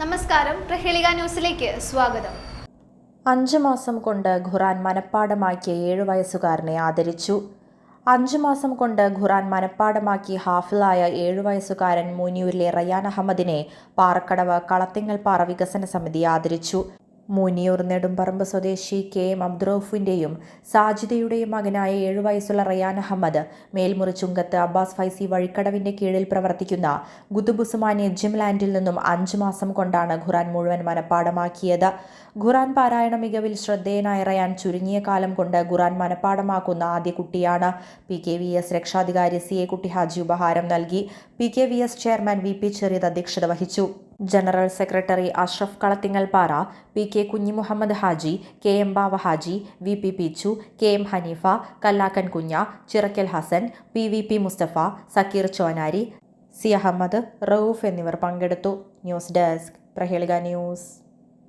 നമസ്കാരം. പ്രഹേളിക ന്യൂസിലേക്ക് സ്വാഗതം. അഞ്ചു മാസം കൊണ്ട് ഖുറാൻ മനഃപ്പാടമാക്കിയ ഏഴു വയസ്സുകാരനെ ആദരിച്ചു. അഞ്ചു മാസം കൊണ്ട് ഖുറാൻ മനഃപ്പാടമാക്കി ഹാഫിളായ ഏഴു വയസ്സുകാരൻ മുനിയൂരിലെ റയാൻ അഹമ്മദിനെ പാറക്കടവ് കളത്തിങ്ങൽ പാറ വികസന സമിതി ആദരിച്ചു. മൂനിയൂർ നെടുമ്പറമ്പ് സ്വദേശി കെ എം അബ്ദുറൌഫിന്റെയും സാജിദയുടെയും മകനായ ഏഴു വയസ്സുള്ള റയാൻ അഹമ്മദ് മേൽമുറി ചുങ്കത്ത് അബ്ബാസ് ഫൈസി വഴിക്കടവിന്റെ കീഴിൽ പ്രവർത്തിക്കുന്ന ഗുദുബുസുമാൻ എജ്ജിം ലാൻഡിൽ നിന്നും അഞ്ചു മാസം കൊണ്ടാണ് ഖുറാൻ മുഴുവൻ മനഃപ്പാടമാക്കിയത്. ഖുറാൻ പാരായണ മികവിൽ ശ്രദ്ധേയനായ റയാൻ ചുരുങ്ങിയ കാലം കൊണ്ട് ഖുറാൻ മനഃപ്പാടമാക്കുന്ന ആദ്യ കുട്ടിയാണ്. പി കെ വി എസ് രക്ഷാധികാരി സി എ കുട്ടി ഹാജി ഉപഹാരം നൽകി. P K V S chairman V P Cheriyath അധ്യക്ഷത വഹിച്ചു. General secretary Ashraf Kalathingal Para P K Kunhimuhammed Haji K M Bava Haji V P Pichu K M Haneefa Kallakkan Kunha Chirakkal Hasan P V P Mustafa Sakeer Chonari C Ahmed Rauf എന്നിവർ പങ്കെടുത്തു. News desk Prahelika news.